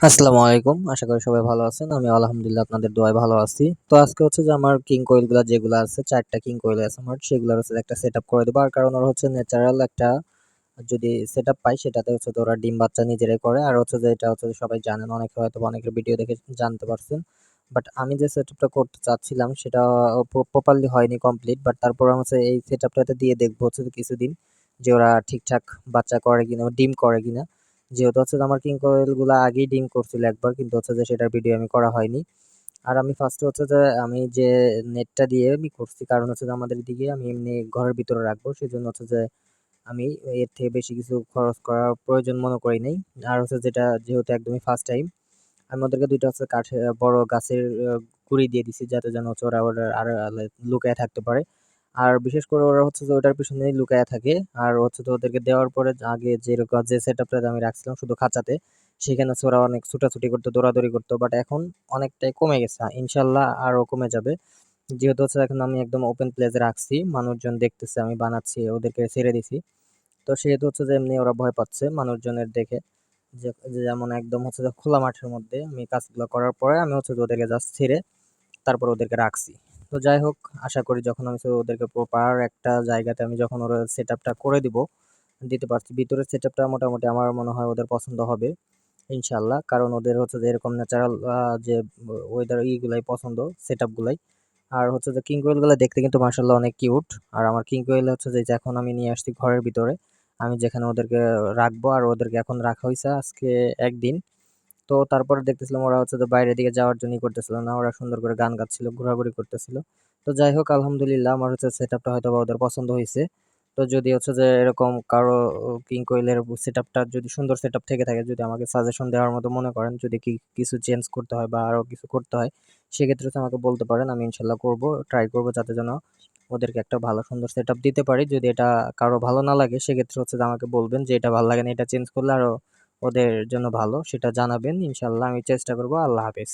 আসসালামু আলাইকুম। আশা করি সবাই ভালো আছেন। আমি আলহামদুলিল্লাহ আপনাদের দোয়ায় ভালো আছি। তো আজকে হচ্ছে যে আমার কিং কোয়েলগুলো যেগুলো আছে, চারটা কিং কোয়েল আছে আমার, সেগুলোর হচ্ছে একটা সেট আপ করে দেবো। আর কারণ ওরা হচ্ছে ন্যাচারাল একটা যদি সেট আপ পাই, সেটাতে হচ্ছে ওরা ডিম বাচ্চা নিজেরাই করে। আর হচ্ছে যে এটা হচ্ছে সবাই জানেন, অনেকে হয়তো অনেকের ভিডিও দেখে জানতে পারছেন। বাট আমি যে সেট আপটা করতে চাচ্ছিলাম, সেটা প্রপারলি হয়নি কমপ্লিট বাট তারপর হচ্ছে এই সেট আপটাতে দিয়ে দেখব হচ্ছে কিছুদিন যে ওরা ঠিকঠাক বাচ্চা করে কিনা ডিম করে কিনা। যেহেতু হচ্ছে আমার কিং কোয়েলগুলো আগেই ডিম করছিল একবার, কিন্তু হচ্ছে যে সেটার ভিডিও আমি করা হয়নি। আর আমি ফার্স্টে হচ্ছে যে আমি যে নেটটা দিয়ে আমি করছি, কারণ হচ্ছে যে আমাদের দিকে আমি এমনি ঘরের ভিতরে রাখব, সেজন্য হচ্ছে যে আমি এর থেকে বেশি কিছু খরচ করার প্রয়োজন মনে করি নাই। আর হচ্ছে যেটা, যেহেতু একদমই ফার্স্ট টাইম আমি ওদেরকে দুইটা হচ্ছে কাঠে, বড় গাছের গুঁড়ি দিয়ে দিছি, যাতে যেন হচ্ছে ওরা ওরা আর লুকায় থাকতে পারে। আর বিশেষ করে ওরা হচ্ছে যে ওটার পিছনেই লুকায়া থাকে। আর হচ্ছে তো ওদেরকে দেওয়ার পরে আগে যেরকম যে সেট আপটা আমি রাখছিলাম শুধু খাঁচাতে, সেখানে হচ্ছে ওরা অনেক ছুটাছুটি করতো, দৌড়াদৌড়ি করতো বাট এখন অনেকটাই কমে গেছে। ইনশাল্লাহ আরও কমে যাবে। যেহেতু হচ্ছে এখন আমি একদম ওপেন প্লেসে রাখছি, মানুষজন দেখতেছে, আমি বানাচ্ছি, ওদেরকে ছেড়ে দিছি। তো সেহেতু হচ্ছে যে এমনি ওরা ভয় পাচ্ছে মানুষজনের দেখে। যে যেমন একদম হচ্ছে যে খোলা মাঠের মধ্যে আমি কাজগুলো করার পরে আমি হচ্ছে যে ওদেরকে জাস্ট ছেড়ে তারপর ওদেরকে রাখছি। তো যাই হোক, আশা করি যখন আমি ওদেরকে প্রপার একটা জায়গাতে আমি যখন ওরা সেট আপটা করে দিব, দিতে পারছি। ভিতরের সেট আপটা মোটামুটি আমার মনে হয় ওদের পছন্দ হবে ইনশাল্লাহ কারণ ওদের হচ্ছে যে এরকম ন্যাচারাল যে ওয়েদার ইগুলাই পছন্দ সেট আপগুলাই আর হচ্ছে যে কিং কোয়েলগুলো দেখতে কিন্তু মার্শাল্লাহ অনেক কিউট আর আমার কিং কোয়েল হচ্ছে যে এখন আমি নিয়ে আসছি ঘরের ভিতরে, আমি যেখানে ওদেরকে রাখব আর ওদেরকে এখন রাখা হয়েছে আজকে একদিন। তো তারপরে দেখতেছিলাম ওরা হচ্ছে যে বাইরের দিকে যাওয়ার জন্যই করতেছিল না, ওরা সুন্দর করে গান গাচ্ছিল, ঘোরাঘুরি করতেছিল। তো যাই হোক, আলহামদুলিল্লাহ আমার হচ্ছে সেট আপটা হয়তো বা ওদের পছন্দ হয়েছে। তো যদি হচ্ছে যে এরকম কারও কিং কোয়েলের সেট আপটা যদি সুন্দর সেট আপ থেকে থাকে, যদি আমাকে সাজেশন দেওয়ার মতো মনে করেন, যদি কি, কিছু চেঞ্জ করতে হয় বা আরও কিছু করতে হয়, সেক্ষেত্রে হচ্ছে আমাকে বলতে পারেন, আমি ইনশাল্লাহ করব ট্রাই করব যাতে যেন ওদেরকে একটা ভালো, সুন্দর সেট আপ দিতে পারি। যদি এটা কারও ভালো না লাগে, সেক্ষেত্রে হচ্ছে আমাকে বলবেন যে এটা ভালো লাগে না, এটা চেঞ্জ করলে আরও ওদের জন্য ভালো সেটা জানাবেন। ইনশাল্লাহ আমি চেষ্টা করব। আল্লাহ হাফেজ।